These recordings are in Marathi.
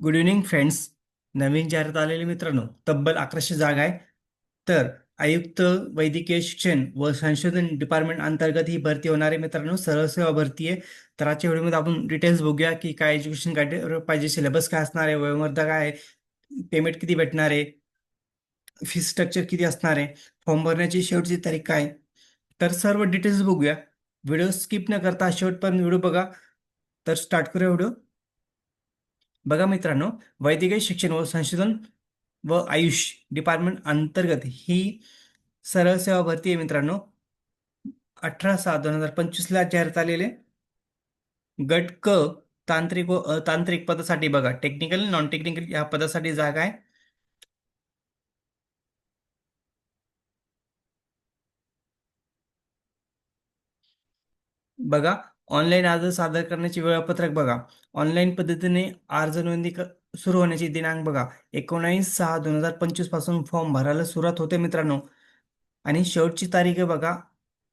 गुड इव्हनिंग फ्रेंड्स नवीन जाहिरात आलेले मित्रांनो तब्बल अकराशे जागा आहे तर आयुक्त वैद्यकीय शिक्षण व संशोधन डिपार्टमेंट अंतर्गत ही भरती होणार आहे मित्रांनो. सरळ सेवा भरती आहे. तर आजच्या व्हिडिओमध्ये आपण डिटेल्स बघूया की काय एज्युकेशन काय पाहिजे सिलेबस काय असणार आहे वयोमर्यादा काय आहे पेमेंट किती भेटणार आहे फी स्ट्रक्चर किती असणार आहे फॉर्म भरण्याची शेवटची तारीख काय तर सर्व डिटेल्स बघूया. व्हिडिओ स्किप न करता शेवटपर्यंत व्हिडिओ बघा. तर स्टार्ट करूया व्हिडिओ. बघा मित्रांनो वैद्यकीय शिक्षण व संशोधन व आयुष डिपार्टमेंट अंतर्गत ही सरळ सेवा भरती आहे मित्रांनो. अठरा सहा दोन हजार पंचवीसला जाहिरात आलेले गट क तांत्रिक व अतांत्रिक पदासाठी बघा टेक्निकल नॉन टेक्निकल या पदासाठी जागा आहे. बघा ऑनलाईन अर्ज सादर करण्याचे वेळापत्रक बघा. ऑनलाईन पद्धतीने अर्ज नोंदणी क- सुरू होण्याची दिनांक बघा. एकोणावीस सहा दोन हजार पंचवीसपासून फॉर्म भरायला सुरुवात होते मित्रांनो. आणि शेवटची तारीख आहे बघा.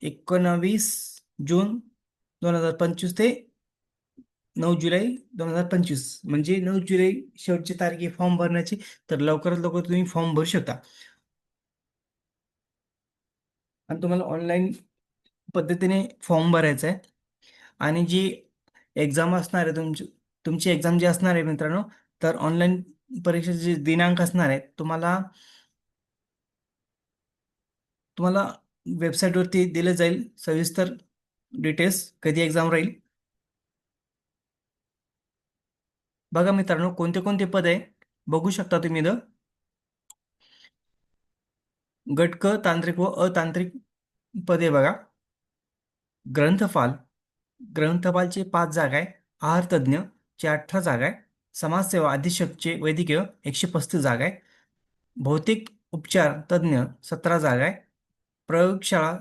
एकोणावीस जून दोन हजार पंचवीस ते नऊ जुलै दोन हजार पंचवीस. म्हणजे नऊ जुलै शेवटची तारीख आहे फॉर्म भरण्याची. तर लवकरात लवकर तुम्ही फॉर्म भरू शकता. आणि तुम्हाला ऑनलाईन पद्धतीने फॉर्म भरायचा आहे. आणि जी एक्झाम असणार आहे तुमची तुमची एक्झाम जी असणार आहे मित्रांनो तर ऑनलाईन परीक्षेचे जे दिनांक असणार आहे तुम्हाला तुम्हाला वेबसाईटवरती दिलं जाईल सविस्तर डिटेल्स कधी एक्झाम राहील. बघा मित्रांनो कोणते कोणते पद आहे बघू शकता तुम्ही इथं. गटक तांत्रिक व अतांत्रिक पदे बघा. ग्रंथपाल. ग्रंथपालचे पाच जागा आहे आहारतज्ज्ञ चे अठरा जागा आहे समाजसेवा अधीक्षकचे वैद्यकीय एकशे पस्तीस जागा आहे भौतिक उपचार तज्ज्ञ सतरा जागा आहे प्रयोगशाळा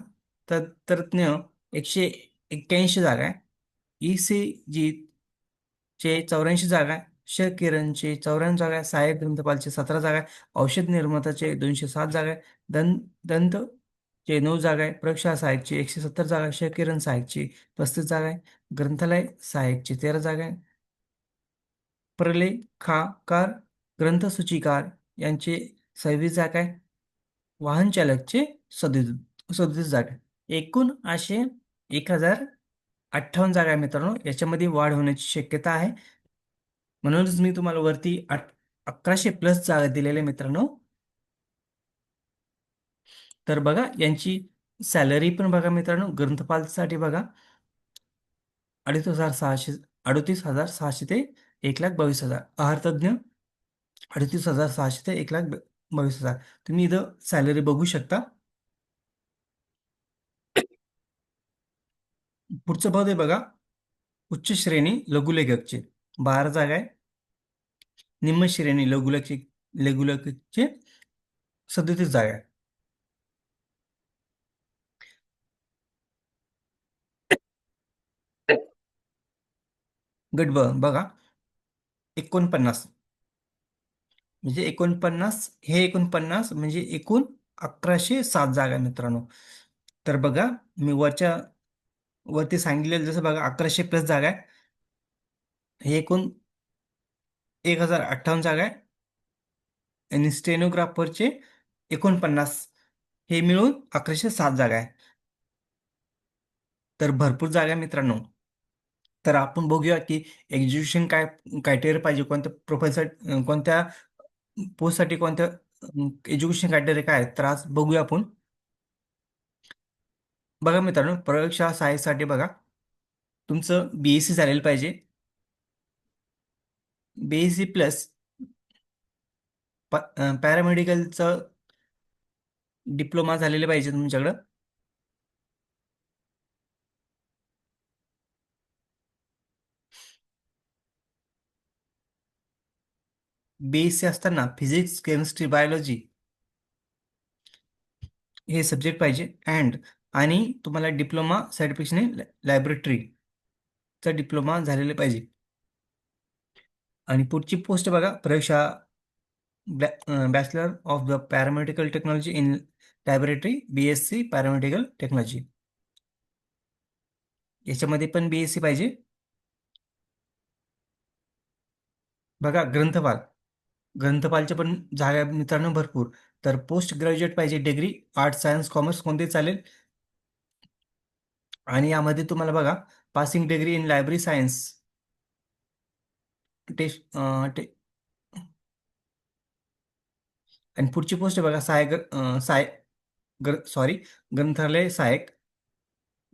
त तज्ज्ञ एकशे एक्क्याऐंशी जागा आहे ई सी जी चे चौऱ्याऐंशी जागा आहे क्ष किरणचे चौऱ्याण्णव जागा आहे सहाय्यक ग्रंथपालचे सतरा जागा आहे औषध निर्माताचे दोनशे सात जागा आहे दं दंत जे नऊ जागा आहे. प्रयोगशाळा सहाय्यकची एकशे सत्तर जागा आहे किरण सहाय्यकची पस्तीस जागा आहे. ग्रंथालय सहाय्यकची तेरा जागा आहे. प्रलेखाकार ग्रंथसूचीकार यांचे सव्वीस जागा आहे. वाहन चालकचे सदतीस सदतीस जागा आहे. एकूण असे एक हजार अठ्ठावन्न जागा आहे मित्रांनो. याच्यामध्ये वाढ होण्याची शक्यता आहे. म्हणूनच मी तुम्हाला वरती अठ अकराशे प्लस जागा दिलेल्या आहे मित्रांनो. तर बघा यांची सॅलरी पण बघा मित्रांनो ग्रंथपालसाठी बघा अडीच हजार सहाशे अडतीस हजार सहाशे ते एक लाख बावीस हजार. आहारतज्ञ अडतीस हजार सहाशे ते एक लाख बावीस हजार. तुम्ही इथं सॅलरी बघू शकता. पुढचं पद आहे बघा उच्च श्रेणी लघुलेखकचे. बारा जागा आहे. निम्न श्रेणी लघुलेखचे लघुलेखकचे सदतीस जागा आहे. गट ब बघा. एकोणपन्नास. म्हणजे एकोणपन्नास हे एकोणपन्नास म्हणजे एकूण अकराशे सात जागा आहे मित्रांनो. तर बघा मी वरच्या वरती सांगितलेलं जसं बघा अकराशे प्लस जागा आहे. हे एकूण एक हजार अठ्ठावन्न जागा आहे. आणि स्टेनोग्राफरचे एकोणपन्नास. हे मिळून अकराशे सात जागा आहे. तर भरपूर जागा आहे मित्रांनो. तर आपण बघूया की एज्युकेशन काय क्रायटेरिया पाहिजे? कोणत्या प्रोफाईलसाठी कोणत्या पोस्टसाठी कोणत्या एज्युकेशन क्रायटेरिया काय आहेत? तर आज बघूया आपण. बघा मित्रांनो प्रयोगशाळा सहाय्यसाठी बघा तुमचं बी एस सी झालेलं पाहिजे. बी एस सी प्लस पॅरामेडिकलचं डिप्लोमा झालेले पाहिजे तुमच्याकडं. बी एस सी असताना फिजिक्स केमिस्ट्री बायोलॉजी हे सब्जेक्ट पाहिजे. अँड आणि तुम्हाला डिप्लोमा सर्टिफिकेशन लायब्रेटरीचा डिप्लोमा झालेले पाहिजे. आणि पुढची पोस्ट बघा प्रयोगशाळा bachelor of the paramedical technology in laboratory B S C paramedical technology याच्यामध्ये पण बी एस सी पाहिजे. बघा ग्रंथपाल. ग्रंथपालच्या पण जागा मित्रांनो भरपूर. तर पोस्ट ग्रॅज्युएट पाहिजे डिग्री आर्ट्स सायन्स कॉमर्स कोणते चालेल? आणि यामध्ये तुम्हाला बघा passing degree in library science test टे आणि पुढची पोस्ट बघा सहायक साय ग्र सॉरी ग्रंथालय सहायक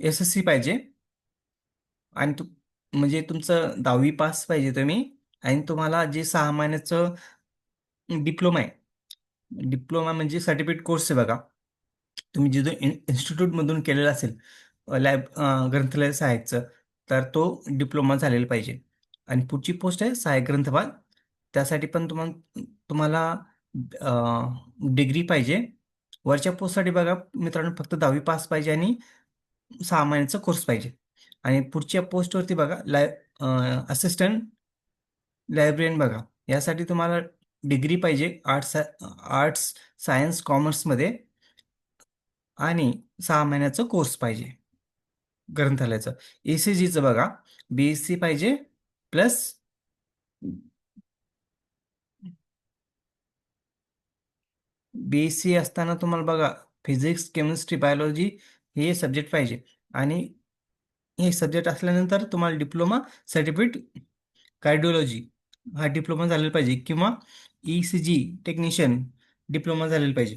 एस एस सी पाहिजे. आणि तु म्हणजे तुमचं दहावी पास पाहिजे तुम्ही. आणि तुम्हाला जे सहा महिन्याचं डिप्लोमा आहे. डिप्लोमा म्हणजे सर्टिफिकेट कोर्स आहे बघा. तुम्ही जिथून इन इन्स्टिट्यूटमधून केलेला असेल लॅब ग्रंथालय सहाय्यकचं तर तो डिप्लोमा झालेला पाहिजे. आणि पुढची पोस्ट आहे सहाय्यक ग्रंथपाल. त्यासाठी पण तुम्हाला तुम्हाला डिग्री पाहिजे. वरच्या पोस्टसाठी बघा मित्रांनो फक्त दहावी पास पाहिजे आणि सहा महिन्याचा कोर्स पाहिजे. आणि पुढच्या पोस्टवरती बघा लाय असिस्टंट लायब्रेरियन बघा. यासाठी तुम्हाला डिग्री पाहिजे आर्ट्स आर्ट्स सायन्स कॉमर्समध्ये आणि सहा महिन्याचा कोर्स पाहिजे ग्रंथालयाचं. ई सी जीचं बघा. बी एस सी पाहिजे प्लस बी एस सी असताना तुम्हाला बघा फिजिक्स केमिस्ट्री बायोलॉजी हे सब्जेक्ट पाहिजे. आणि हे सब्जेक्ट असल्यानंतर तुम्हाला डिप्लोमा सर्टिफिकेट कार्डिओलॉजी हा डिप्लोमा झालेला पाहिजे किंवा E C G technician diploma झालेला पाहिजे.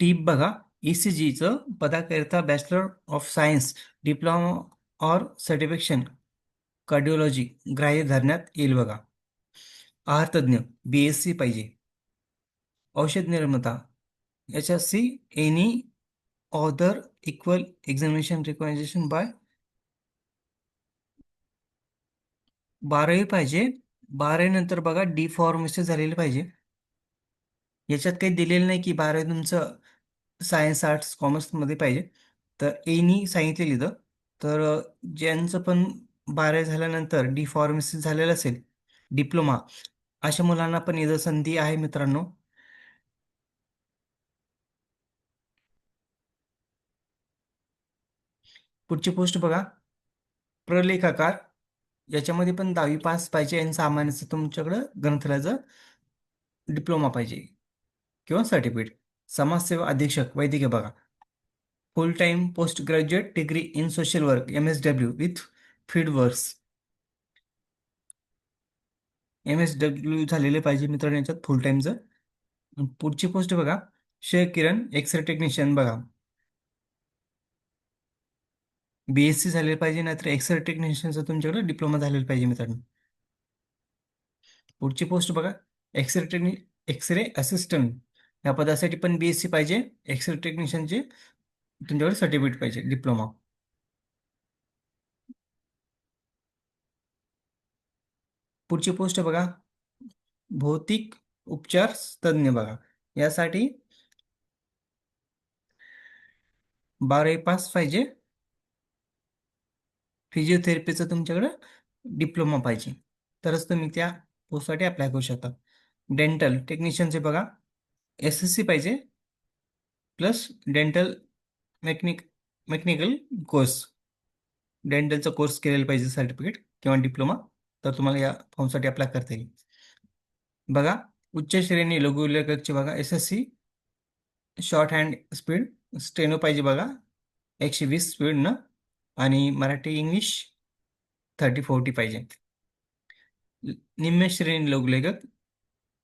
टीप बघा ई सी जीचं पदाकरिता bachelor of science diploma or certification cardiology ग्राह्य धरण्यात येईल बघा. आहारतज्ञ बी एस सी पाहिजे. औषध निर्माता H S C any other equal examination recognisation by बारावी पाहिजे. बारावी नंतर बघा डी फार्मसी झालेली पाहिजे. याच्यात काही दिलेलं नाही की बारावी तुमचं सायन्स आर्ट्स कॉमर्समध्ये पाहिजे. तर एनी सांगितलेलं इथं. तर ज्यांचं पण बारावी झाल्यानंतर डी फार्मसी झालेलं असेल डिप्लोमा अशा मुलांना पण इथं संधी आहे मित्रांनो. पुढची पोस्ट बघा. प्रलेखाकार याच्यामध्ये पण दहावी पास पाहिजे आणि सामान्यचं तुमच्याकडं ग्रंथालयाचं डिप्लोमा पाहिजे. किंवा सर्टिफिकेट समाजसेवा अधीक्षक वैद्यकीय बघा. Full time post graduate degree in social work M S W with field works M S W झालेले पाहिजे मित्रांनो याच्यात फुल टाईमचं पुढची पोस्ट बघा. शेख किरण एक्सरे टेक्निशियन बघा. बी एस सी झालेलं पाहिजे नाहीतर एक्सरे टेक्निशियनचं तुमच्याकडे डिप्लोमा झालेला पाहिजे मित्रांनो. पुढची पोस्ट बघा. एक्सरे टेक्नि एक्सरे असिस्टंट या पदासाठी पण बी एस सी पाहिजे. एक्सरे टेक्निशियनचे तुमच्याकडे सर्टिफिकेट पाहिजे डिप्लोमा पुढची पोस्ट बघा. भौतिक उपचार तज्ज्ञ बघा. यासाठी बारावी पास पाहिजे. फिजिओथेरपीचं तुमच्याकडं डिप्लोमा पाहिजे. तरच तुम्ही त्या पोस्टसाठी अप्लाय करू शकता. डेंटल टेक्निशियनचे बघा एस एस सी पाहिजे plus dental mechanic mechanical course डेंटलचा course केलेला पाहिजे सर्टिफिकेट किंवा डिप्लोमा तर तुम्हाला या फॉर्मसाठी अप्लाय करता येईल. बघा उच्च श्रेणी लघु लेखकचे बघा S S C shorthand speed steno पाहिजे बघा एकशे वीस स्पीडनं आणि मराठी इंग्लिश थर्टी फोर्टी पाहिजे. निम्न श्रेणी लघुलेखक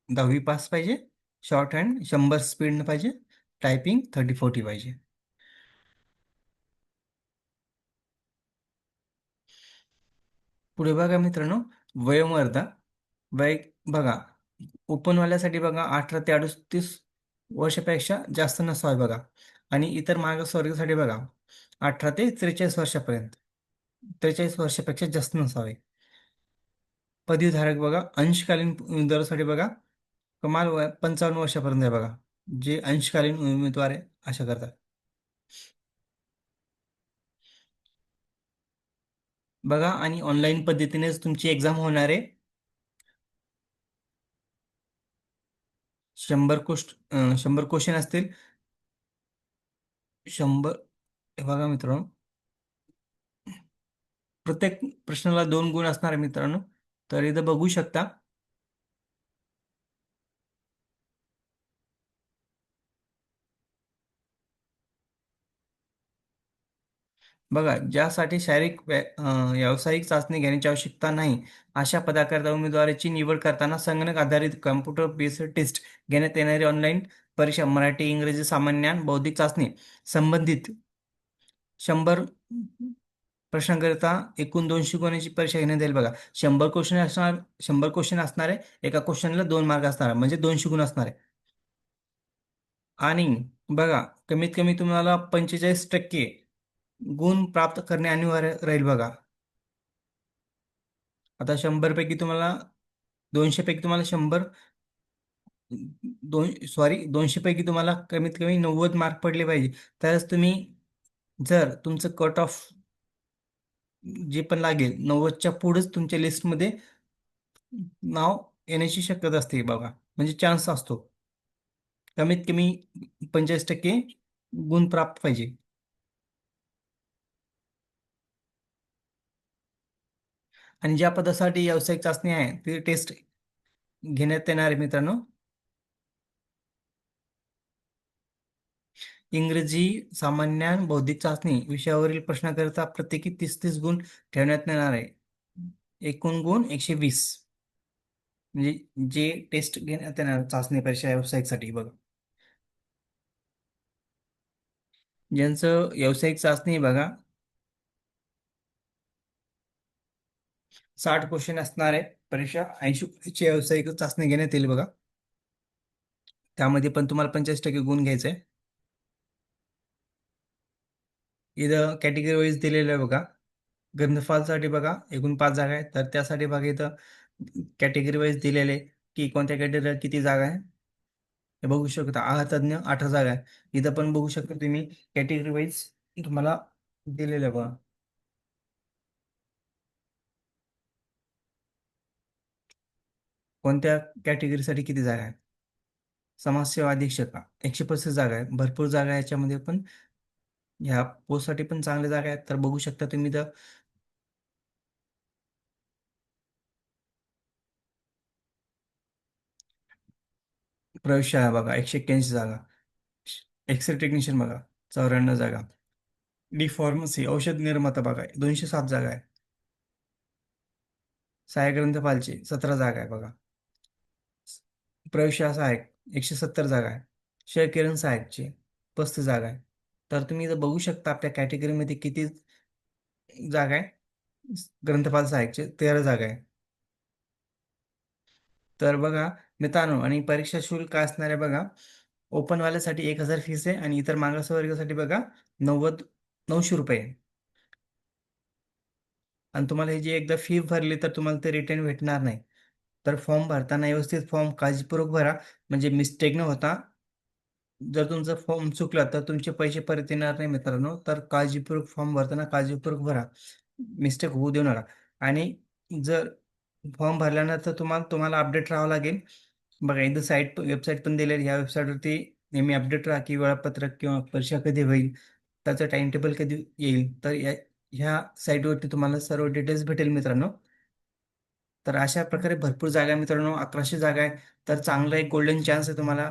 दहावी पास पाहिजे. शॉर्ट हँड शंभर स्पीडनं पाहिजे. टायपिंग थर्टी फोर्टी पाहिजे. पुढे बघा मित्रांनो वयोमर्दा वय बघा ओपनवाल्यासाठी बघा अठरा ते अडतीस वर्षापेक्षा जास्त नसावे बघा. आणि इतर मागासवर्गासाठी बघा अठरा ते त्रेचाळीस वर्षापर्यंत. त्रेचाळीस वर्षापेक्षा जास्त नसावे. पदवीधारक बघा अंशकालीन उमेदवारासाठी बघा कमाल वय पंचावन्न वर्षापर्यंत आहे बघा जे अंशकालीन उमेदवार आहे अशा करतात. बघा आणि ऑनलाईन पद्धतीनेच तुमची एक्झाम होणार आहे. शंभर कोस्ट शंभर क्वेश्चन असतील. शंभर हे बघा मित्रांनो. प्रत्येक प्रश्नाला दोन गुण असणार आहे मित्रांनो. तर इथं बघू शकता. बघा ज्यासाठी शारीरिक व्या- व्यावसायिक चाचणी घेण्याची आवश्यकता नाही अशा पदाकरता उमेदवाराची निवड करताना संगणक आधारित कम्प्युटर बेस्ड टेस्ट घेण्यात येणारी ऑनलाईन परीक्षा मराठी इंग्रजी सामान्य ज्ञान बौद्धिक चाचणी संबंधित शंभर प्रश्नांकरिता एकूण दोनशे गुणांची परीक्षा घेण्यात येईल बघा. शंभर क्वेश्चन असणार शंभर क्वेश्चन असणार आहे एका क्वेश्चनला दोन मार्क असणार म्हणजे दोनशे गुण असणार आहे. आणि बघा कमीत कमी तुम्हाला पंचेचाळीस टक्के गुण प्राप्त करणे अनिवार्य राहील बघा. आता शंभर पैकी तुम्हाला दोनशे पैकी तुम्हाला शंभर दोन सॉरी दोनशे पैकी तुम्हाला कमीत कमी नव्वद मार्क पडले पाहिजे. तरच तुम्ही जर तुमचं कट ऑफ जे पण लागेल नव्वदच्या पुढेच तुमच्या लिस्टमध्ये नाव येण्याची शक्यता असते बघा. म्हणजे चान्स असतो. कमीत कमी पंचेचाळीस टक्के गुण प्राप्त पाहिजे. आणि ज्या पदासाठी व्यावसायिक चाचणी आहे ती टेस्ट घेण्यात येणार आहे मित्रांनो. इंग्रजी सामान्य बौद्धिक चाचणी विषयावरील प्रश्नाकरिता प्रत्येकी तीस तीस गुण ठेवण्यात येणार आहे. एकूण गुण एकशे वीस. म्हणजे जे टेस्ट घेण्यात येणार चाचणी परीक्षा व्यावसायिकसाठी बघा. ज्यांचं व्यावसायिक चाचणी आहे बघा. साठ क्वेश्चन असणार आहे परीक्षा ऐंशी ची व्यावसायिक चाचणी घेण्यात येईल बघा. त्यामध्ये पण तुम्हाला पंचेचाळीस टक्के गुण घ्यायचे आहे इथं कॅटेगरी वाईज दिलेलं आहे बघा. ग्रंथपालसाठी बघा एकूण पाच जागा आहेत. तर त्यासाठी बघा इथं कॅटेगरी वाईज दिलेले की कोणत्या कॅटेगरीला किती जागा आहे. हे बघू शकता. आह तज्ञ अठरा जागा आहे इथं पण बघू शकता तुम्ही कॅटेगरी वाईज तुम्हाला दिलेलं बघा. कोणत्या कॅटेगरीसाठी किती जागा आहे समाजसेवा अधीक्षक एकशे पस्तीस जागा आहे भरपूर जागा आहे याच्यामध्ये पण ह्या पोस्टसाठी पण चांगल्या जागा आहेत. तर बघू शकता तुम्ही तर. प्रयोगशाळा बघा एकशे एक्क्याऐंशी जागा. एक्सरे टेक्निशियन बघा चौऱ्याण्णव जागा. डी फार्मसी औषध निर्माता बघा दोनशे सात जागा आहे सहाय्यक ग्रंथपालची सतरा जागा आहे बघा. प्रयोगशाळा सहाय्यक एकशे सत्तर जागा आहे. क्षयकिरण सहाय्यकची पस्तीस जागा आहे. तर तुम्ही इथं बघू शकता आपल्या कॅटेगरीमध्ये किती जागा आहे. ग्रंथपाल सहाय्यकचे तेरा जागा आहे. तर बघा मित्रांनो आणि परीक्षा शुल्क असणाऱ्या असणार आहे बघा ओपनवाल्यासाठी एक हजार फीस आहे आणि इतर मागासवर्गासाठी बघा नव्वद नऊशे रुपये आणि तुम्हाला ही जी एकदा फी भरली तर तुम्हाला ते रिटर्न भेटणार नाही. तर फॉर्म भरताना व्यवस्थित फॉर्म काळजीपूर्वक भरा. म्हणजे मिस्टेक न होता जर तुमचा फॉर्म चुकला तर तुमचे पैसे परत येणार नाही मित्रांनो. तर काळजीपूर्वक फॉर्म भरताना काळजीपूर्वक भरा. मिस्टेक होऊ देऊ नका. आणि जर फॉर्म भरल्यानंतर तुम्हाला तुम्हाला अपडेट राहावं लागेल. बघा इथं साईट वेबसाईट पण दिलेली ह्या वेबसाईटवरती नेहमी अपडेट राहा की वेळापत्रक किंवा परीक्षा कधी होईल त्याचं टाइम टेबल कधी येईल. तर या ह्या साईटवरती तुम्हाला सर्व डिटेल्स भेटेल मित्रांनो. तर अशा प्रकारे भरपूर जागा आहे मित्रांनो. अकराशे जागा आहे. तर चांगला एक गोल्डन चान्स आहे तुम्हाला.